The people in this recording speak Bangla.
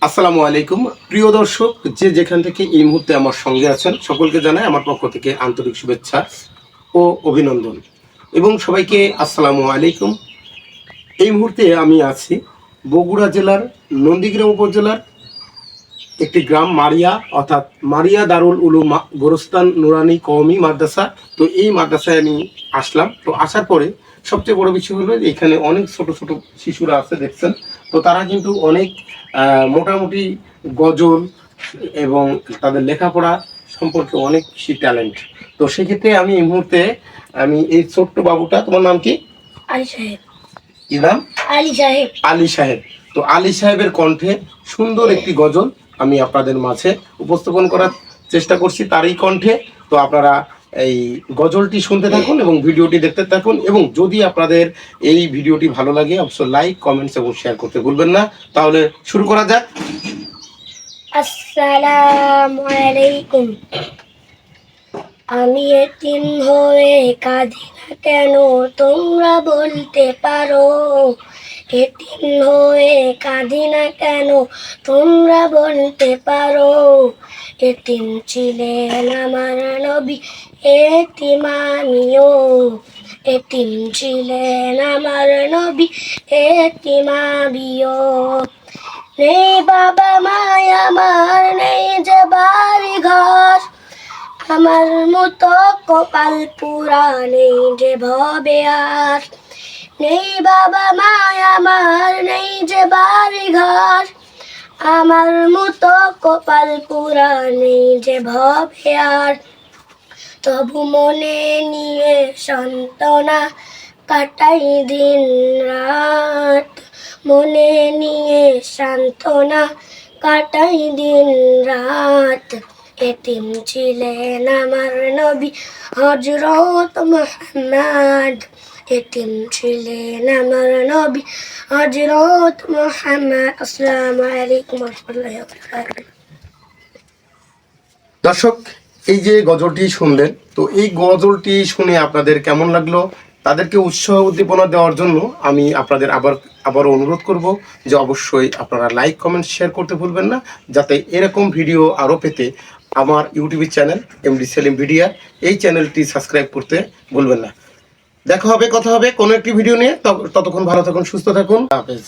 আসসালামু আলাইকুম। প্রিয় দর্শক, যে যেখান থেকে এই মুহূর্তে আমার সঙ্গে আছেন, সকলকে জানাই আমার পক্ষ থেকে আন্তরিক শুভেচ্ছা ও অভিনন্দন। এবং সবাইকে আসসালামু আলাইকুম। এই মুহূর্তে আমি আছি বগুড়া জেলার নন্দীগ্রাম উপজেলার একটি গ্রাম মারিয়া, অর্থাৎ মারিয়া দারুল উলুম মা- গোরস্তান নুরানি কওমি মাদ্রাসা। তো এই মাদ্রাসায় আমি আসলাম। তো আসার পরে সবচেয়ে বড় বিষয় হলো এখানে অনেক ছোট ছোট শিশুরা আছে, দেখছেন। তো তারা কিন্তু অনেক মোটামুটি গজল এবং তাদের লেখাপড়া সম্পর্কে অনেক বেশি ট্যালেন্ট তো সেক্ষেত্রে আমি এই মুহূর্তে আমি এই ছোট্ট বাবুটা তোমার নাম কি? আলী সাহেব। কি নাম? আলী সাহেব। আলী সাহেব। তো আলী সাহেবের কণ্ঠে সুন্দর একটি গজল আমি আপনাদের মাঝে উপস্থাপন করার চেষ্টা করছি তারই কণ্ঠে। তো আপনারা এই গজলটি শুনতে থাকুন এবং ভিডিওটি দেখতে থাকুন এবং যদি আপনাদের এই ভিডিওটি ভালো লাগে, অবশ্যই লাইক কমেন্টস এবং শেয়ার করতে ভুলবেন না। তাহলে শুরু করা যাক। আসসালামু আলাইকুম। আমি এতিম হয়ে কাঁদি না কেন তোমরা বলতে পারো? এতিম হয়ে কাঁদি না কেন তোমরা বলতে পারো? এতিম ছিলেন আমার নবী, এতিম আমিও। এতিম ছিলেন আমার নবী, এতিম আমিও। নেই বাবা মাই আমার নেই যে বাড়ি ঘর আমার মতো কপাল পুরা নেই যে ভবে আর। নেই বাবা মাই আমার নেই যে বাড়ি ঘর আমার মতো কপাল পুরানি যে ভবে আর, তবু মনে নিয়ে সন্তনা কাটাই দিন রাত। মনে নিয়ে সান্ত্বনা কাটাই দিন রাত। এতিম ছিলেন আমার নবী হজরত মোহাম্মদ। এতিম ছিলেন আমার নবী হজরত মোহাম্মদ। আসসালামু আলাইকুম দর্শক, এই যে গজলটি শুনলেন, তো এই গজলটি শুনে আপনাদের কেমন লাগল? তাদেরকে উৎসাহ উদ্দীপনা দেওয়ার জন্য আমি আপনাদের আবার আবার অনুরোধ করব যে অবশ্যই আপনারা লাইক, কমেন্ট, শেয়ার করতে ভুলবেন না, যাতে এরকম ভিডিও আরও পেতে আমার ইউটিউব চ্যানেল এমডি সেলিম ভিডিয়া এই চ্যানেলটি সাবস্ক্রাইব করতে ভুলবেন না। দেখা হবে, কথা হবে, কোনো একটি ভিডিও নিয়ে। তত- ততক্ষণ ভালো থাকুন, সুস্থ থাকুন। হাফেজ।